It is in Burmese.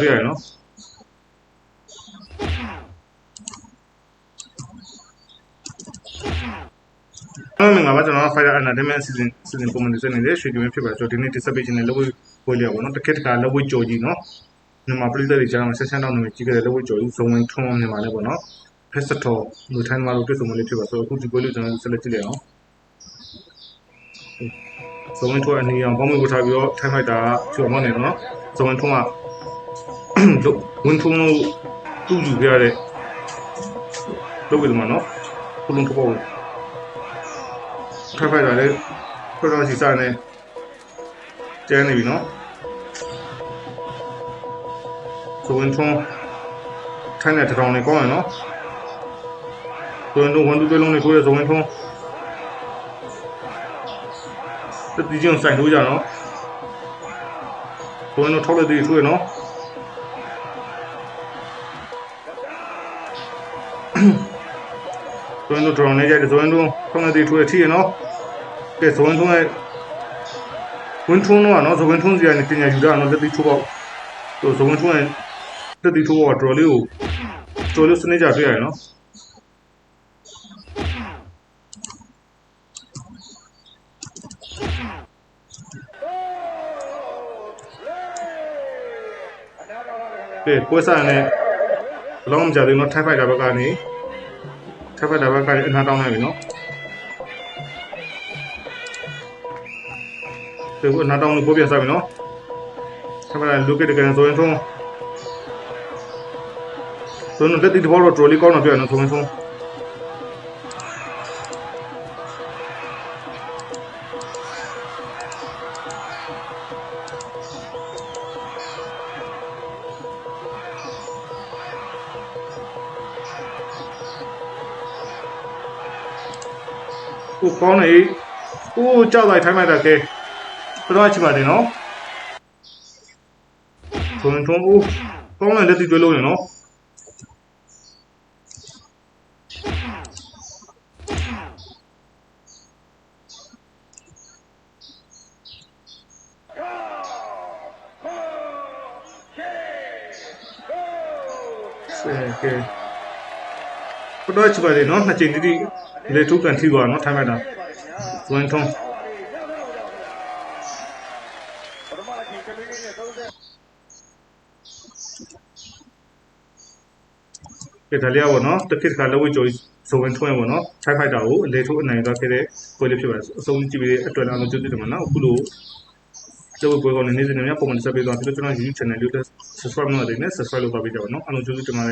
တွေ့ရတယ်နော်အားလုံးမင်္ဂလာပါကျွန်တော် Fire Anatomy အစီအစဉ်အစီအစဉ်ပုံမှန်တင်ဆက်နေတဲ့ရွှေကြိုင်ဖြစ်ပါကျွန်တော်ဒီနေ့ dissertation နဲ့လက်ဝဲဝဲလျော်ပါတော့တစ်ခက်တခါလက်ဝဲကြော်ကြီးနော်မြန်မာပြည်သက်တွေကြားမှာဆက်ဆန်းတော့နေကြီးခဲ့တဲ့လက်ဝဲကြော်ကြီးဇုံဝင်ထွန်းမြန်မာလည်းပေါ့နော် Festival လူထိုင်းမှာလို့ပြည့်စုံမလေးဖြစ်ပါဆိုတော့အခုဒီပွဲလေးကျွန်တော်ဆက်လက်ကြည့်လိုက်အောင်ဇုံဝင်ထွန်းအနေအောင်ပေါင်းမဝထားပြီးတော့ထိုင်းဖိုက်တာချော်မောင်းနေနော်ဇုံဝင်ထွန်းက ဝင်ထုံလို့တူယူခဲ့ရတဲ့လုပ်ပြီးတော့မနော်ခုလုံးတော့ပေါ့ဖက်ဖိုက်တာလည်းတော်တော်စီစားနေကျန်းနေပြီနော်ဆိုဝင်ထုံထိုင်းတဲ့တောင်နေကောင်းရနော်ဆိုရင်တော့ဝန်တူတွေလုံးနေကိုရဆိုဝင်ထုံတတိကျန်ဆိုင်လို့ကြနော်ဆိုရင်တော့ထောက်လက်တွေထွေးနော် ဇွန်းတို့ drone နဲ့ကြိုက်တယ်ဇွန်းတို့ခေါင်းနဲ့ထွေးထီရနော်ကဲဇွန်းထုံးရဲ့ဝင်းထုံးတော့နော်ဇွန်းထုံးစီကနေပညာယူတာနော်လက်တိထိုးပေါ့ဆိုဇွန်းထုံးရဲ့လက်တိထိုးပေါ့ draw လေးကို draw လေးစနေကြတွေ့ရတယ်နော်ကဲပွဲစားနဲ့ ဘလုံးမကြသေးဘူးနော်ထိုက်ဖိုက်တာဘက်ကနေထပ်ဖက်တာဘက်ကအနာတောင်းလိုက်ပြီနော်ဒီကအနာတောင်းလို့ပို့ပြစားပြီနော်ထပ်ဖက်တာလူကတကယ်ဆိုရင်ဆုံးဆိုတော့တက်တီတဘောတော့ trolley ကောင်းတော့ပြရနော်ဆိုရင်ဆုံး ကိုကောင်းနေကိုကြောက်လိုက်ထိုင်းလိုက်တာကဲတော့ချင်ပါတယ်နော်ဆိုရင်ဆုံးဦးကောင်းတဲ့လက်တီတွေလုံးနေနော်ဆယ်ကဲဘ တော့ချပါလေနော်နှစ်ချိန်တိတိလေထုကန်ထိသွားနော်ထိုင်းလိုက်တာဇွန်ထုံးကဲဒါလေးပေါ့နော်တစ်ခစ်ခါလောဝကြိုဇွန်ထုံးရပေါ့နော်ထိုင်းဖိုက်တာကိုလေထုအနိုင်သွားခဲ့တဲ့ပွဲလေးဖြစ်ပါတယ်အဆုံးကြည့်ပြီးအတွက်လည်းအလုံးကျွတ်တယ်မနော်အခုလို့ကျောက်ပွဲကောင်းနေနေစနေမြပုံမှန်ဆက်ပေးသွားပြီးတော့ကျွန်တော် YouTube channel လေးကို subscribe လုပ်နေတယ် subscribe လုပ်ပါပေးကြပါနော်အလုံးကျွတ်တယ်မှာ